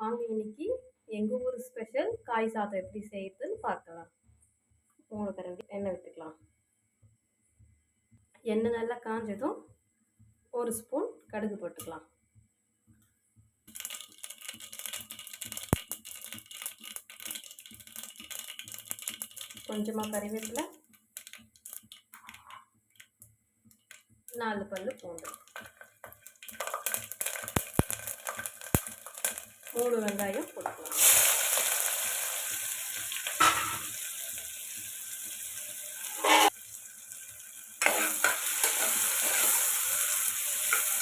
வாங்க இன்னைக்கு எங்கள் ஊர் ஸ்பெஷல் காய் சாதம் எப்படி செய்யுதுன்னு பார்க்கலாம். மூணு கரண்டி எண்ணெய் விட்டுக்கலாம். எண்ணெய் நல்லா காஞ்சதும் ஒரு ஸ்பூன் கடுகு போட்டுக்கலாம். கொஞ்சமாக கறிவேப்பிலை நாலு பல் பூண்டு. மூணு வெங்காயம் போட்டுக்கலாம்.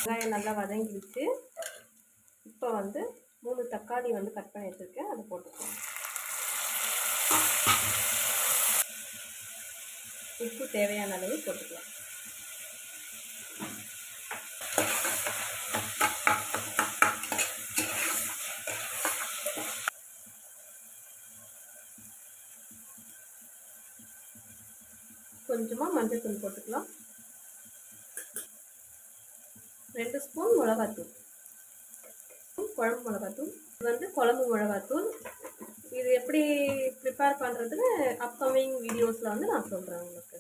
வெங்காயம் நல்லா வதங்கிடுச்சு. இப்போ வந்து மூணு தக்காளி வந்து கட் பண்ணி வச்சுருக்கேன். அதை போட்டுக்கலாம். உப்பு தேவையான அளவு போட்டுக்கலாம். கொஞ்சமாக மஞ்சத்தூள் போட்டுக்கலாம். ரெண்டு ஸ்பூன் மிளகாத்தூள். குழம்பு மிளகாத்தூள். இது வந்து குழம்பு மிளகாத்தூள். இது எப்படி ப்ரிப்பேர் பண்ணுறதுன்னு அப்கமிங் வீடியோஸில் வந்து நான் சொல்கிறேன் உங்களுக்கு.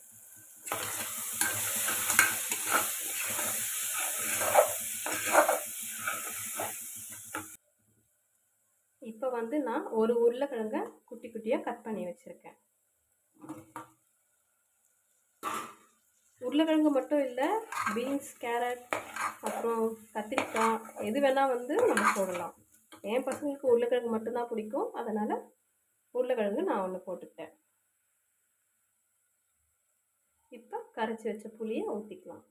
இப்போ வந்து நான் ஒரு உருளைக்கிழங்க குட்டி குட்டியாக கட் பண்ணி வச்சுருக்கேன். உருளைக்கிழங்கு மட்டும் இல்லை பீன்ஸ் கேரட் அப்புறம் கத்திரிக்காய் எது வேணால் வந்து நம்ம போடலாம். என் பசங்களுக்கு உருளைக்கிழங்கு மட்டும்தான் பிடிக்கும். அதனால் உருளைக்கிழங்கு நான் ஒன்று போட்டுக்கிட்டேன். இப்போ கரைச்சி வச்ச புளியை ஊற்றிக்கலாம்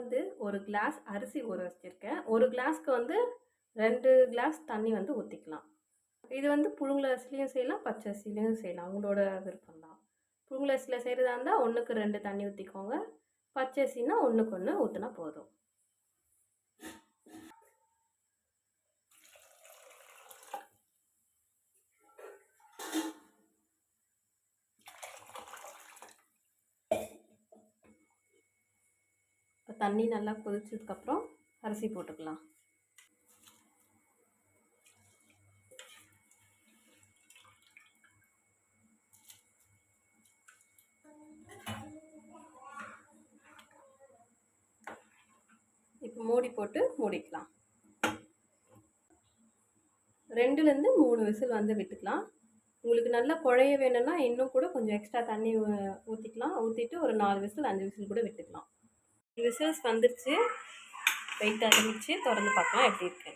வந்து ஒரு கிளாஸ் அரிசி ஊற வச்சுருக்கேன். ஒரு கிளாஸ்க்கு வந்து ரெண்டு கிளாஸ் தண்ணி வந்து ஊற்றிக்கலாம் இது வந்து புழுங்கல் அரிசிலையும் செய்யலாம் பச்சை அரிசிலையும் செய்யலாம். அவங்களோட விருப்பம் தான் புழுங்கல் அரிசியில் செய்கிறதா இருந்தால் ஒன்றுக்கு ரெண்டு தண்ணி ஊற்றிக்கோங்க பச்சை அரிசினா ஒன்றுக்கு ஒன்று ஊற்றினா போதும். தண்ணி நல்லா கொதிச்சதுக்கப்புறம் அரிசி போட்டுக்கலாம். இப்போ மூடி போட்டு மூடிக்கலாம். ரெண்டுலேருந்து மூணு விசில் வந்து விட்டுக்கலாம். உங்களுக்கு நல்லா குழைய வேணும்னா இன்னும் கூட கொஞ்சம் எக்ஸ்ட்ரா தண்ணி ஊற்றிக்கலாம் ஊற்றிட்டு ஒரு நாலு விசில் அஞ்சு விசில் கூட விட்டுக்கலாம். விசில்ஸ் வந்துருச்சு. வெயிட் ஆரம்பிச்சு திறந்து பார்க்கலாம் எப்படி இருக்கு.